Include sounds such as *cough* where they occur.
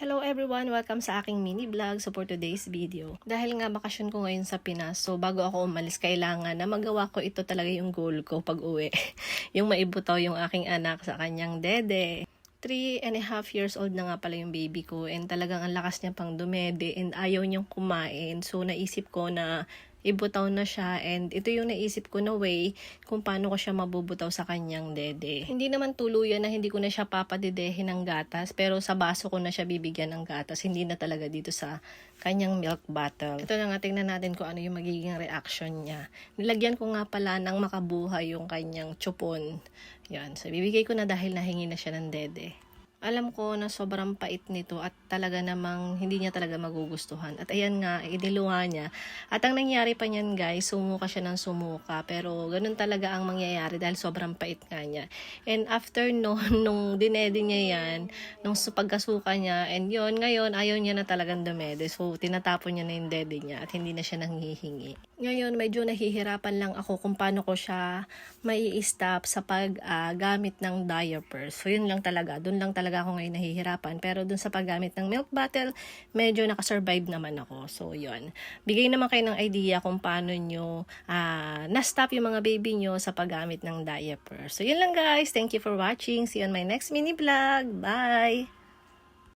Hello everyone! Welcome sa aking mini vlog so for today's video. Dahil nga bakasyon ko ngayon sa Pinas, so bago ako umalis, kailangan na magawa ko ito talaga yung goal ko pag uwi. *laughs* yung maibutaw yung aking anak sa kanyang dede. Three and a half years old na nga pala yung baby ko and talagang ang lakas niya pang dumede and ayaw niyang kumain. So naisip ko na ibutaw na siya and ito yung naisip ko na way kung paano ko siya mabubutaw sa kanyang dede. Hindi naman tuluyan na hindi ko na siya papadidehin ng gatas pero sa baso ko na siya bibigyan ng gatas. Hindi na talaga dito sa kanyang milk bottle. Ito na nga tingnan natin kung ano yung magiging reaction niya. Nilagyan ko nga pala ng makabuhay yung kanyang chupon. Yan. So bibigay ko na dahil nahingi na siya ng dede alam ko na sobrang pait nito at talaga namang hindi niya talaga magugustuhan. At ayan nga, iniluwa niya. At ang nangyari pa niyan guys, sumuka siya ng sumuka. Pero ganun talaga ang mangyayari dahil sobrang pait nga niya. And after noon, *laughs* nung dinede niya yan, nung pagkasuka niya, and yon ngayon, ayaw niya na talagang dumede. So, tinatapon niya na yung dede niya at hindi na siya nanghihingi. Ngayon, medyo nahihirapan lang ako kung paano ko siya mai stop sa paggamit ng diaper. So, yun lang talaga. Doon lang talaga ako ngayon nahihirapan. Pero doon sa paggamit ng milk bottle, medyo nakasurvive naman ako. So, yun. Bigay naman kayo ng idea kung paano nyo ah, na-stop yung mga baby nyo sa paggamit ng diaper. So, yun lang guys. Thank you for watching. See you on my next mini vlog. Bye!